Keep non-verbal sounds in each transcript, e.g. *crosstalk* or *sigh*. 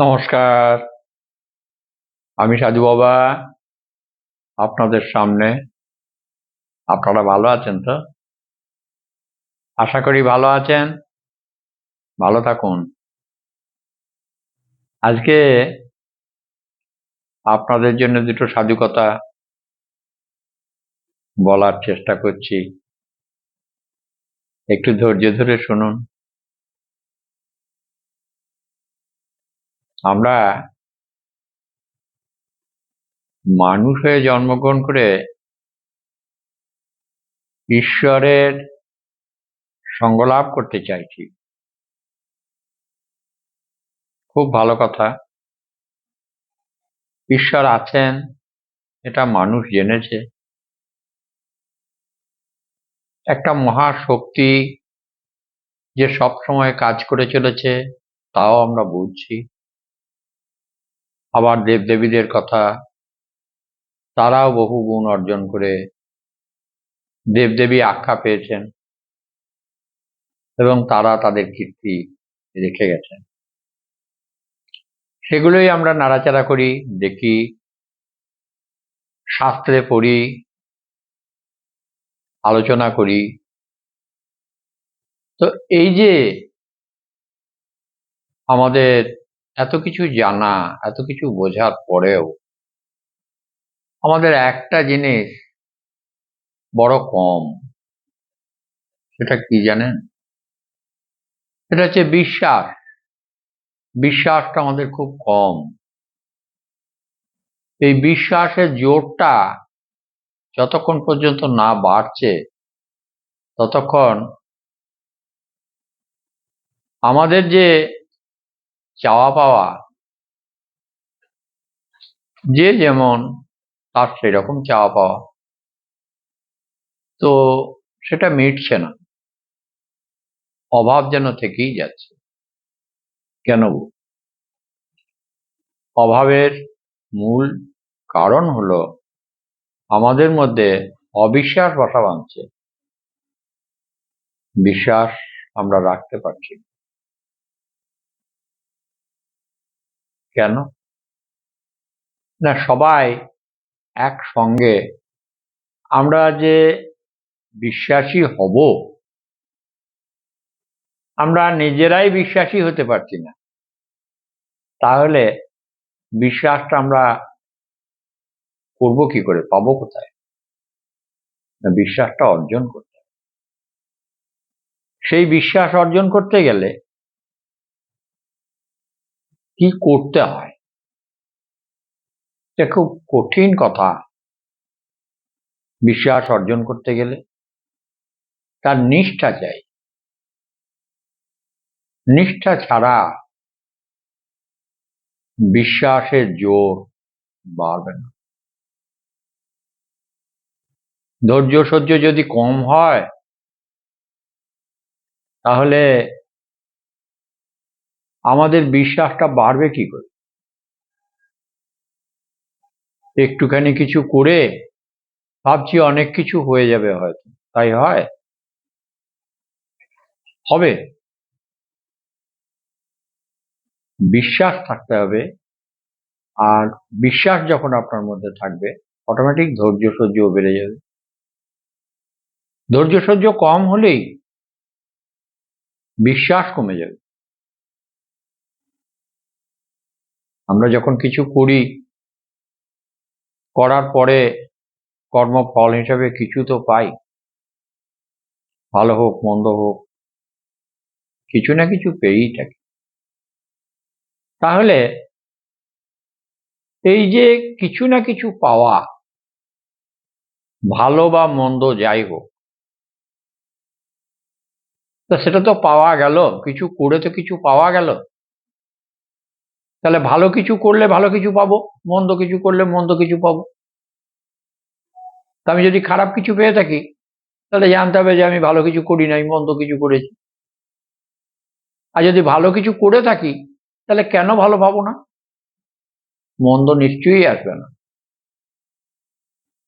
নমস্কার। আমি সাধু বাবা, আপনাদের সামনে। আপনারা ভালো আছেন তো? আশা করি ভালো আছেন। ভালো থাকুন। আজকে আপনাদের জন্য দুটো সাধু কথা বলার চেষ্টা করছি। একটু ধৈর্য ধরে শুনুন। আমরা মানুষ হয়ে জন্মগ্রহণ করে ঈশ্বরের সঙ্গলাভ করতে চাইছি। খুব ভালো কথা। ঈশ্বর আছেন, এটা মানুষ জেনেছে। একটা মহাশক্তি যে সব সময় কাজ করে চলেছে, তাও আমরা বুঝছি। আবার দেবদেবীদের কথা তারাও বহু গুণ অর্জন করে দেবদেবী আখ্যা পেয়েছেন এবং তারা তাদের কীর্তি রেখে গেছেন। সেগুলোই আমরা নাড়াচাড়া করি, দেখি, শাস্ত্রে পড়ি, আলোচনা করি। তো এই যে আমাদের এত কিছু জানা, এত কিছু বোঝার পরেও আমাদের একটা জিনিস বড় কম। সেটা কি জানেন? সেটা হচ্ছে বিশ্বাস। বিশ্বাসটা আমাদের খুব কম। এই বিশ্বাসের জোরটা যতক্ষণ পর্যন্ত না বাড়ছে, ততক্ষণ আমাদের যে চাওয়া পাওয়া যে যেমন তার সেরকম চাওয়া পাওয়া। তো সেটা মিটছে না। অভাব যেন থেকেই যাচ্ছে। কেন অভাবের মূল কারণ হলো আমাদের মধ্যে অবিশ্বাস বসা বাঁধছে। বিশ্বাস আমরা রাখতে পারছি কেন? না, সবাই একসঙ্গে। আমরা যে বিশ্বাসী হব, আমরা নিজেরাই বিশ্বাসী হতে পারছি না। তাহলে বিশ্বাসটা আমরা করব কি করে? পাবো কোথায়? না, বিশ্বাসটা অর্জন করতে। সেই বিশ্বাস অর্জন করতে গেলে কি করতে হয়? এটা খুব কঠিন কথা। বিশ্বাস অর্জন করতে গেলে তার নিষ্ঠা চাই। নিষ্ঠা ছাড়া বিশ্বাসের জোর বাড়বে না। ধৈর্য সহ্য যদি কম হয়, তাহলে আমাদের বিশ্বাসটা বাড়বে কি করে? একটুখানি কিছু করে ভাবছি অনেক কিছু হয়ে যাবে হয়তো। তাই হয়? হবে। বিশ্বাস থাকতে হবে। আর বিশ্বাস যখন আপনার মধ্যে থাকবে অটোমেটিক ধৈর্য সহ্যও বেড়ে যাবে। ধৈর্য সহ্য কম হলেই বিশ্বাস কমে যাবে। আমরা যখন কিছু করি, করার পরে কর্মফল হিসাবে কিছু তো পাই। ভালো হোক, মন্দ হোক, কিছু না কিছু পেয়েই থাকি। তাহলে এই যে কিছু না কিছু পাওয়া, ভালো বা মন্দ যাই হোক, তা সেটা তো পাওয়া গেল, কিছু করে তো কিছু পাওয়া গেল। তাহলে ভালো কিছু করলে ভালো কিছু পাবো, মন্দ কিছু করলে মন্দ কিছু পাবো। আমি যদি খারাপ কিছু পেয়ে থাকি, তাহলে জানতে হবে যে আমি ভালো কিছু করি নাই মন্দ কিছু করেছি। আর যদি ভালো কিছু করে থাকি, তাহলে কেন ভালো পাবো না? মন্দ নিশ্চয়ই আসবে না।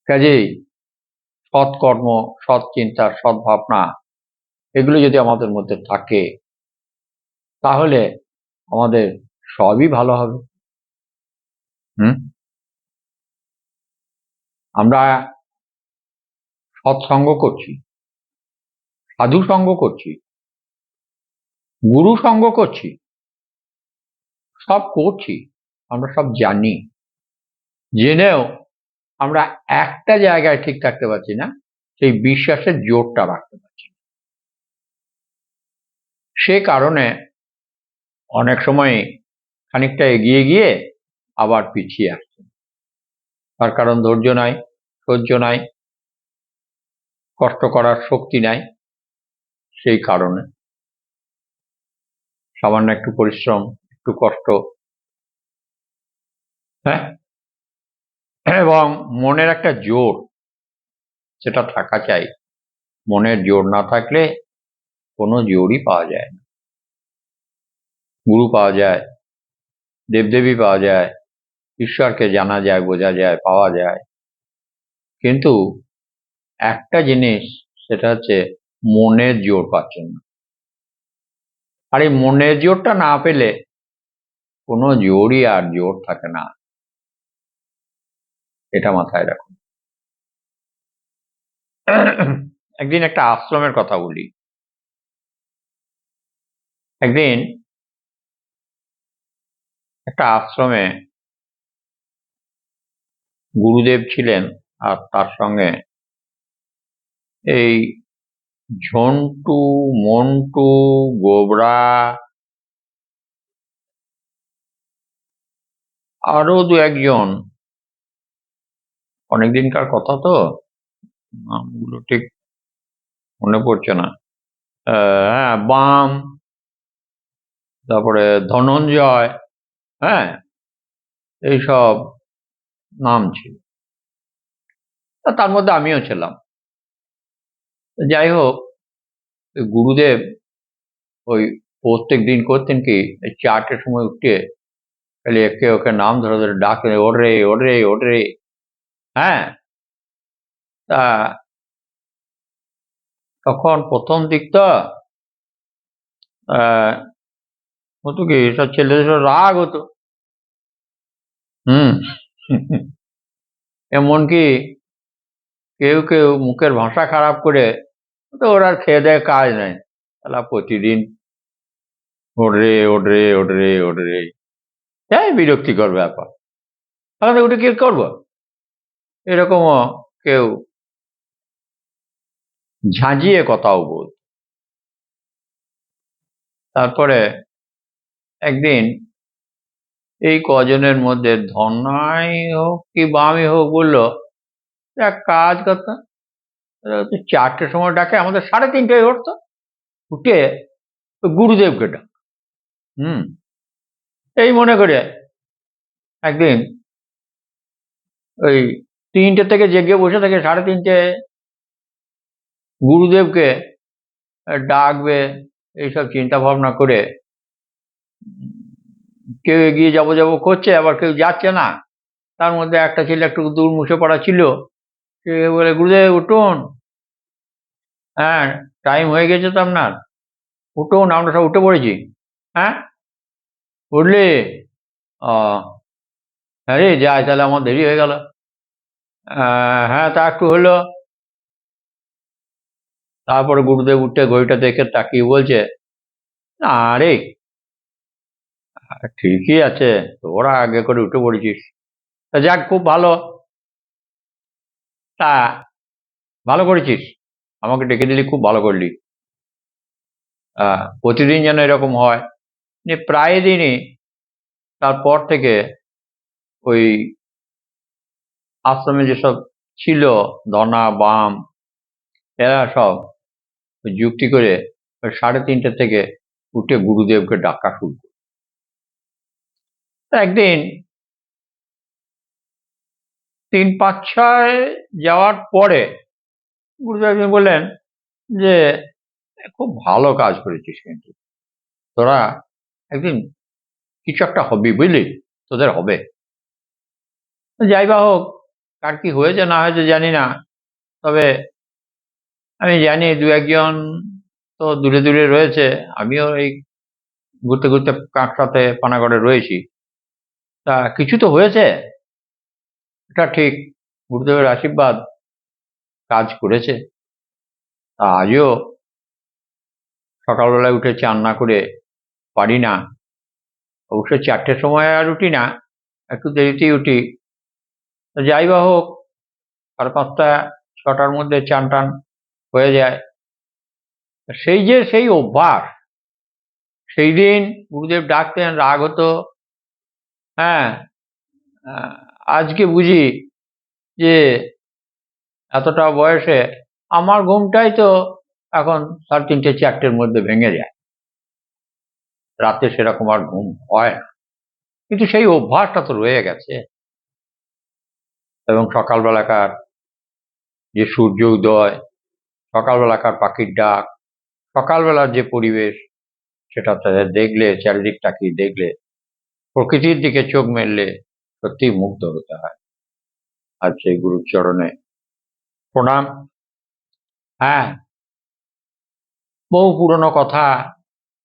কাজেই সৎকর্ম সৎ চিন্তা সৎ ভাবনা এগুলো যদি আমাদের মধ্যে থাকে, তাহলে আমাদের সবই ভালো হবে। হুম? আমরা সৎসঙ্গ করছি, সাধু সঙ্গ করছি, গুরু সঙ্গ করছি, সব করছি, আমরা সব জানি। জেনেও আমরা একটা জায়গায় ঠিক থাকতে পারছি না, সেই বিশ্বাসের জোরটা রাখতে পারছি। সে কারণে অনেক সময় খানিকটা এগিয়ে গিয়ে আবার পিছিয়ে আসছে। তার কারণ ধৈর্য নাই, সহ্য নাই, কষ্ট করার শক্তি নাই সেই কারণে। সামান্য একটু পরিশ্রম, একটু কষ্ট। হ্যাঁ? এবং মনের একটা জোর, সেটা থাকা চাই। মনের জোর না থাকলে কোনো জোরই পাওয়া যায় না। গুরু পাওয়া যায় দেবদেবী পাওয়া যায়, ঈশ্বরকে জানা যায়, বোঝা যায়, পাওয়া যায়। কিন্তু একটা জিনিস, সেটা হচ্ছে মনের জোর পাচ্ছেন না। আর এই মনের জোরটা না পেলে কোনো জোরই আর জোর থাকে না। এটা মাথায় রাখুন। একদিন একটা আশ্রমের কথা বলি। একদিন একটা আশ্রমে গুরুদেব ছিলেন আর তার সঙ্গে এই ঝন্টু, মন্টু, গোবরা আরও দু একজন। অনেকদিনকার কথা তো? নামগুলো ঠিক মনে পড়ছে না। হ্যাঁ বাম, তারপরে ধনঞ্জয় হ্যাঁ এইসব নাম ছিল। তার মধ্যে আমিও ছিলাম। যাই হোক গুরুদেব ওই প্রত্যেক দিন করতেন কি চারটের সময় উঠে খালি একে ওকে নাম ধরে ধরে ডাকে ওর ওর ওর। হ্যাঁ তা তখন প্রথম দিক তো আহ, হতো কি সব ছেলেদের রাগ হতো। হুম। এমনকি কেউ কেউ মুখের ভাষা খারাপ করে তো ওর খেয়ে দেয় কাজ নাই। তাহলে প্রতিদিন ওডরে ওডরে ওডরে ওডরে। হ্যাঁ বিরক্তিকর ব্যাপার। তাহলে ওটা কি করব? এরকমও কেউ ঝাঁঝিয়ে কথাও বল তারপরে একদিন এই কজনের মধ্যে ধনাই হোক কি বামই হোক বলল এক কাজ করতাম চারটের সময় ডাকে, আমাদের সাড়ে তিনটায় উঠতো উঠে গুরুদেবকে ডাক। হুম, এই মনে করে একদিন ওই তিনটে থেকে জেগে বসে থাকে সাড়ে তিনটে গুরুদেবকে ডাকবে, এইসব চিন্তা ভাবনা করে কেউ এগিয়ে যাব যাব করছে, আবার কেউ যাচ্ছে না। তার মধ্যে একটা ছেলে একটু দূর মুছে পড়া ছিল। সে বলে, গুরুদেব, উঠুন। হ্যাঁ টাইম হয়ে গেছে তো আপনার। উঠুন, আমরা সব উঠে পড়েছি। হ্যাঁ? উঠলি? হ্যাঁ রে যাই তাহলে আমার দেরি হয়ে গেল। হ্যাঁ তা একটু হলো। তারপরে গুরুদেব উঠে ঘড়িটা দেখে তাকিয়ে বলছে, না রে ঠিকই আছে, তোরা আগে করে উঠে পড়েছিস। তা যাক, খুব ভালো। তা ভালো করেছিস? আমাকে ডেকে দিলি, খুব ভালো করলি। প্রতিদিন যেন এরকম হয়। প্রায় দিনই তারপর থেকে ওই আশ্রমে যেসব ছিল, ধনা, বাম, এরা সব যুক্তি করে সাড়ে তিনটে থেকে উঠে গুরুদেবকে ডাকা শুরু একদিন তিন পাঁচ ছয় যাওয়ার পরে গুরুদেব বললেন যে, খুব ভালো কাজ করেছিস কিন্তু। তোরা একদিন কিছু একটা হবি বুঝলি? তোদের হবে। যাই বা হোক, কার কি হয়েছে না হয়েছে জানি না। তবে আমি জানি দু একজন তো দূরে দূরে রয়েছে। আমিও এই ঘুরতে ঘুরতে কাঁকড়াতে পানাগড়ে রয়েছি। তা কিছু তো হয়েছে। এটা ঠিক। গুরুদেবের আশীর্বাদ কাজ করেছে। তা আজও সকালবেলায় উঠে চান না করে পারি না। অবশ্য চারটের সময় আর উঠি না, একটু দেরিতেই উঠি। যাই বা হোক, সাড়ে পাঁচটা, ছটার মধ্যে চান টান হয়ে যায়। সেই যে সেই অভ্যাস, সেই দিন গুরুদেব ডাকতেন, রাগ হতো হ্যাঁ আজকে বুঝি যে এতটা বয়সে আমার ঘুমটাই তো এখন সাড়ে তিনটে, চারটের মধ্যে ভেঙে যায়। রাতে সেরকম আর ঘুম হয় না। কিন্তু সেই অভ্যাসটা তো রয়ে গেছে। এবং সকালবেলাকার যে সূর্য উদয়, সকালবেলাকার পাখির ডাক, সকালবেলার যে পরিবেশ, সেটা তাদের দেখলে চারিদিকটাকে দেখলে প্রকৃতির দিকে চোখ মেললে সত্যি মুগ্ধ হতে হয়। আর সেই গুরুর চরণে প্রণাম। হ্যাঁ বহু পুরনো কথা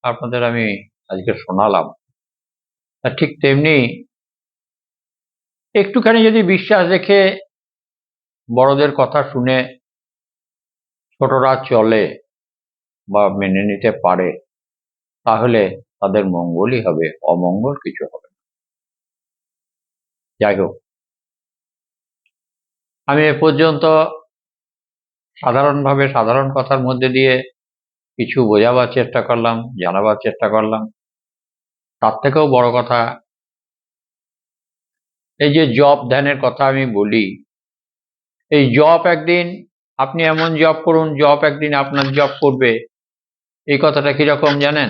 আপনাদের আমি আজকে শোনালাম। ঠিক তেমনি একটুখানি যদি বিশ্বাস রেখে বড়দের কথা শুনে ছোটরা চলে বা মেনে নিতে পারে, তাহলে তাদের মঙ্গলই হবে, অমঙ্গল কিছু হবে যাই হোক। আমি এ পর্যন্ত সাধারণভাবে সাধারণ কথার মধ্যে দিয়ে কিছু বোঝাবার চেষ্টা করলাম, জানাবার চেষ্টা করলাম। তার থেকেও বড় কথা, এই যে জব ধ্যানের কথা আমি বলি, এই জব একদিন আপনি এমন জব করুন, জব একদিন আপনার জব করবে, এই কথাটা কীরকম জানেন?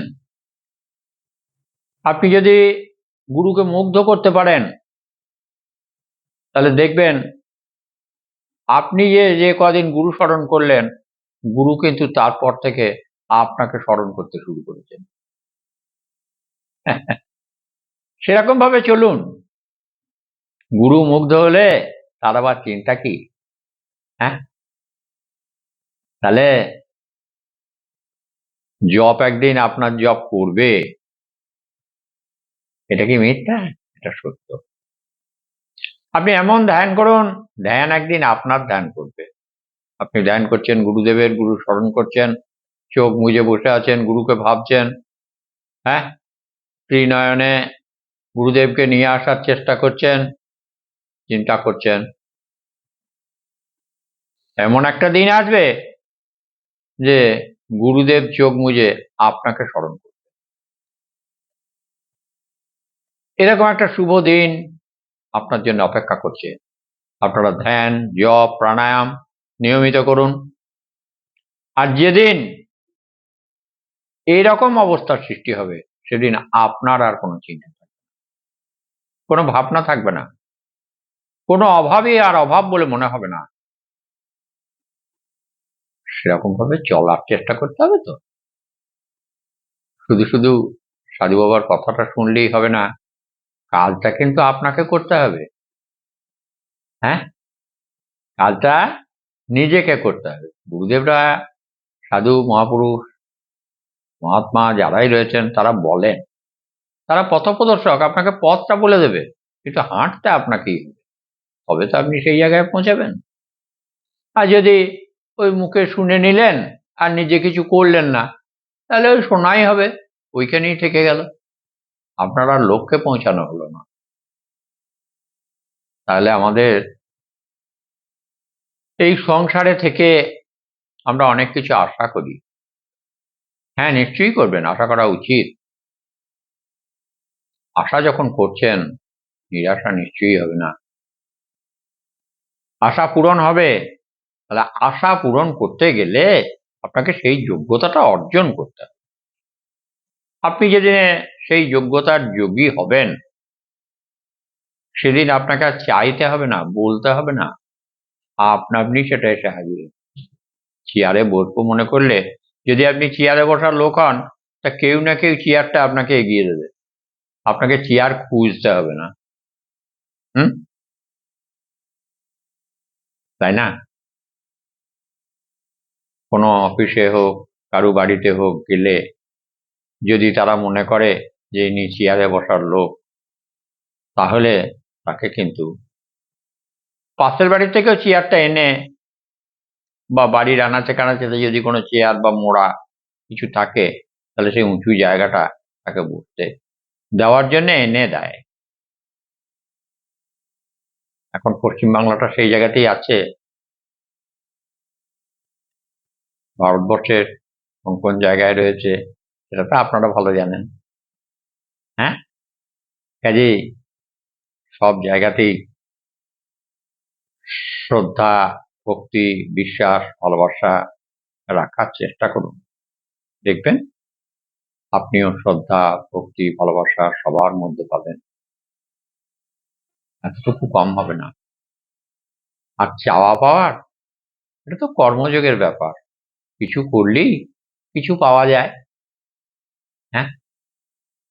আপনি যদি গুরুকে মুগ্ধ করতে পারেন, তাহলে দেখবেন আপনি যে যে কদিন গুরু স্মরণ করলেন, গুরু কিন্তু তারপর থেকে আপনাকে স্মরণ করতে শুরু করেছেন। *laughs* সেরকম ভাবে চলুন। গুরু মুগ্ধ হলে তার আবার চিন্তা কি? হ্যাঁ? তাহলে জব একদিন আপনার জব করবে এটা কি মিথ্যা? এটা সত্য। আপনি এমন ধ্যান করুন, ধ্যান একদিন আপনার ধ্যান করবে। আপনি ধ্যান করছেন, গুরুদেবের গুরু স্মরণ করছেন, চোখ মুজে বসে আছেন, গুরুকে ভাবছেন হ্যাঁ? ত্রিনয়নে গুরুদেবকে নিয়ে আসার চেষ্টা করছেন, চিন্তা করছেন। এমন একটা দিন আসবে যে গুরুদেব চোখ মুজে আপনাকে স্মরণ করবে। এরকম একটা শুভ দিন আপনার জন্য অপেক্ষা করছে। আপনারা ধ্যান, জপ, প্রাণায়াম নিয়মিত করুন। আর যেদিন এইরকম অবস্থার সৃষ্টি হবে, সেদিন আপনার আর কোনো চিন্তা থাকবে কোনো ভাবনা থাকবে না। কোনো অভাবই আর অভাব বলে মনে হবে না। সেরকম ভাবে চলার চেষ্টা করতে হবে তো। শুধু শুধু সাধু বাবার কথাটা শুনলেই হবে না। কাজটা কিন্তু আপনাকে করতে হবে। হ্যাঁ? কাজটা নিজেকে করতে হবে। গুরুদেবরা, সাধু, মহাপুরুষ, মহাত্মা যারাই রয়েছেন, তারা বলেন। তারা পথপ্রদর্শক, আপনাকে পথটা বলে দেবে। কিন্তু হাঁটতে আপনাকেই হবে। তবে তো আপনি সেই জায়গায় পৌঁছাবেন। আর যদি ওই মুখে শুনে নিলেন, আর নিজে কিছু করলেন না, তাহলে ওই শোনাই হবে, ওইখানেই থেকে গেল। আপনার আর লক্ষ্যে পৌঁছানো হলো না। তাহলে আমাদের এই সংসারে থেকে আমরা অনেক কিছু আশা করি। হ্যাঁ নিশ্চয়ই করবেন, আশা করা উচিত। আশা যখন করছেন, নিরাশা নিশ্চয়ই হবে না। আশা পূরণ হবে। তাহলে আশা পূরণ করতে গেলে আপনাকে সেই যোগ্যতাটা অর্জন করতে হবে। আপনি যেদিনে সেই যোগ্যতার যোগী হবেন, সেদিন আপনাকে আর চাইতে হবে না, বলতে হবে না। আপনা আপনি সেটা এসে হাজির চেয়ারে বসবো মনে করলে, যদি আপনি চেয়ারে বসার লোক হন, তা কেউ না কেউ চেয়ারটা আপনাকে এগিয়ে দেবে। আপনাকে চেয়ার খুঁজতে হবে না। হুম? তাই না? কোনো অফিসে হোক, কারও বাড়িতে হোক গেলে যদি তারা মনে করে যে ইনি চেয়ারে বসার লোক, তাহলে তাকে কিন্তু পাশের বাড়ি থেকেও চেয়ারটা এনে বা বাড়ির আনাচে কানাচেতে যদি কোনো চেয়ার বা মোড়া কিছু থাকে, তাহলে সেই উঁচু জায়গাটা তাকে বসতে দেওয়ার জন্য এনে দেয়। এখন পশ্চিমবাংলাটা সেই জায়গাতেই আছে। ভারতবর্ষের কোন কোন জায়গায় রয়েছে সেটা তো আপনারা ভালো জানেন। হ্যাঁ? কাজে সব জায়গাতেই শ্রদ্ধা, ভক্তি, বিশ্বাস, ভালোবাসা রাখার চেষ্টা করুন। দেখবেন আপনিও শ্রদ্ধা, ভক্তি, ভালোবাসা সবার মধ্যে পাবেন। এতটুকু কম হবে না। আর চাওয়া পাওয়ার, এটা তো কর্মযোগের ব্যাপার। কিছু করলেই কিছু পাওয়া যায়। হ্যাঁ?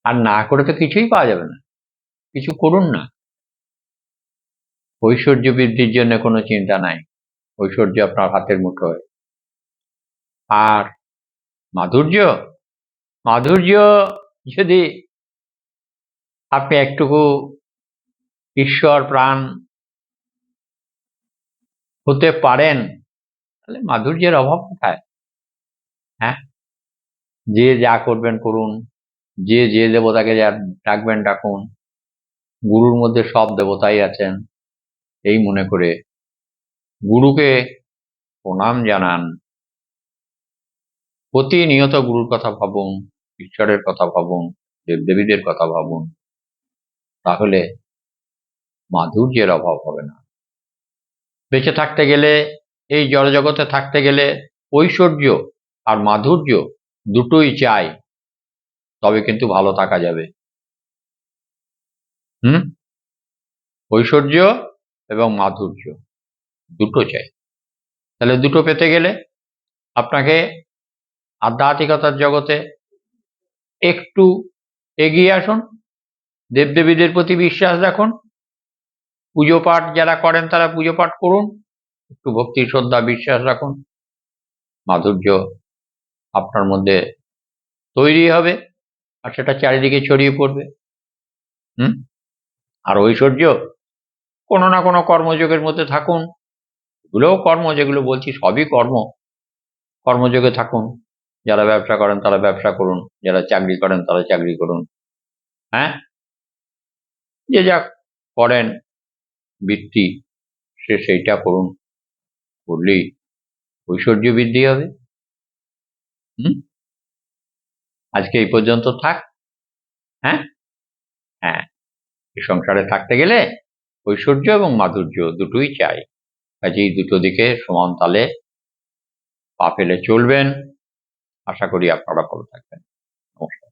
আর না করে তো কিছুই পাওয়া যাবে না। কিছু করুন না। ঐশ্বর্য বৃদ্ধির জন্য কোনো চিন্তা নাই। ঐশ্বর্য আপনার হাতের মুঠোয় আর মাধুর্য মাধুর্য যদি আপনি একটুকু ঈশ্বর প্রাণ হতে পারেন, তাহলে মাধুর্যের অভাব কোথায়? হ্যাঁ? যে যা করবেন করুন, যে যে দেবতাকে যা ডাকবেন ডাকুন, গুরুর মধ্যে সব দেবতাই আছেন, এই মনে করে গুরুকে প্রণাম জানান। প্রতিনিয়ত গুরুর কথা ভাবুন, ঈশ্বরের কথা ভাবুন, দেবদেবীদের কথা ভাবুন, তাহলে মাধুর্যের অভাব হবে না। বেঁচে থাকতে গেলে, এই জড়জগতে থাকতে গেলে ঐশ্বর্য আর মাধুর্য দুটোই চাই, তবে কিন্তু ভালো থাকা যাবে। হুম? ঐশ্বর্য এবং মাধুর্য, দুটো চাই। তাহলে দুটো পেতে গেলে আপনাকে আধ্যাত্মিকতার জগতে একটু এগিয়ে আসুন, দেবদেবীদের প্রতি বিশ্বাস রাখুন, পুজো পাঠ যারা করেন তারা পুজো পাঠ করুন, একটু ভক্তি শ্রদ্ধা, বিশ্বাস রাখুন, মাধুর্য আপনার মধ্যে তৈরি হবে আর সেটা চারিদিকে ছড়িয়ে পড়বে। হুম? আর ঐশ্বর্য কোনো না কোনো কর্মযোগের মধ্যে থাকুন। এগুলোও কর্ম, যেগুলো বলছি সবই কর্ম। কর্মযোগে থাকুন। যারা ব্যবসা করেন তারা ব্যবসা করুন। যারা চাকরি করেন তারা চাকরি করুন। হ্যাঁ? যে যা করেন, বৃত্তি, সে সেইটা করুন। করলেই ঐশ্বর্য বৃদ্ধি হবে। হুম? আজকে এই পর্যন্ত থাক। হ্যাঁ? হ্যাঁ। এই সংসারে থাকতে গেলে ঐশ্বর্য এবং মাধুর্য দুটোই চাই। কাজেই দুটো দিকে সমান তালে পা ফেলে চলবেন। আশা করি আপনারা ভালো থাকবেন। নমস্কার।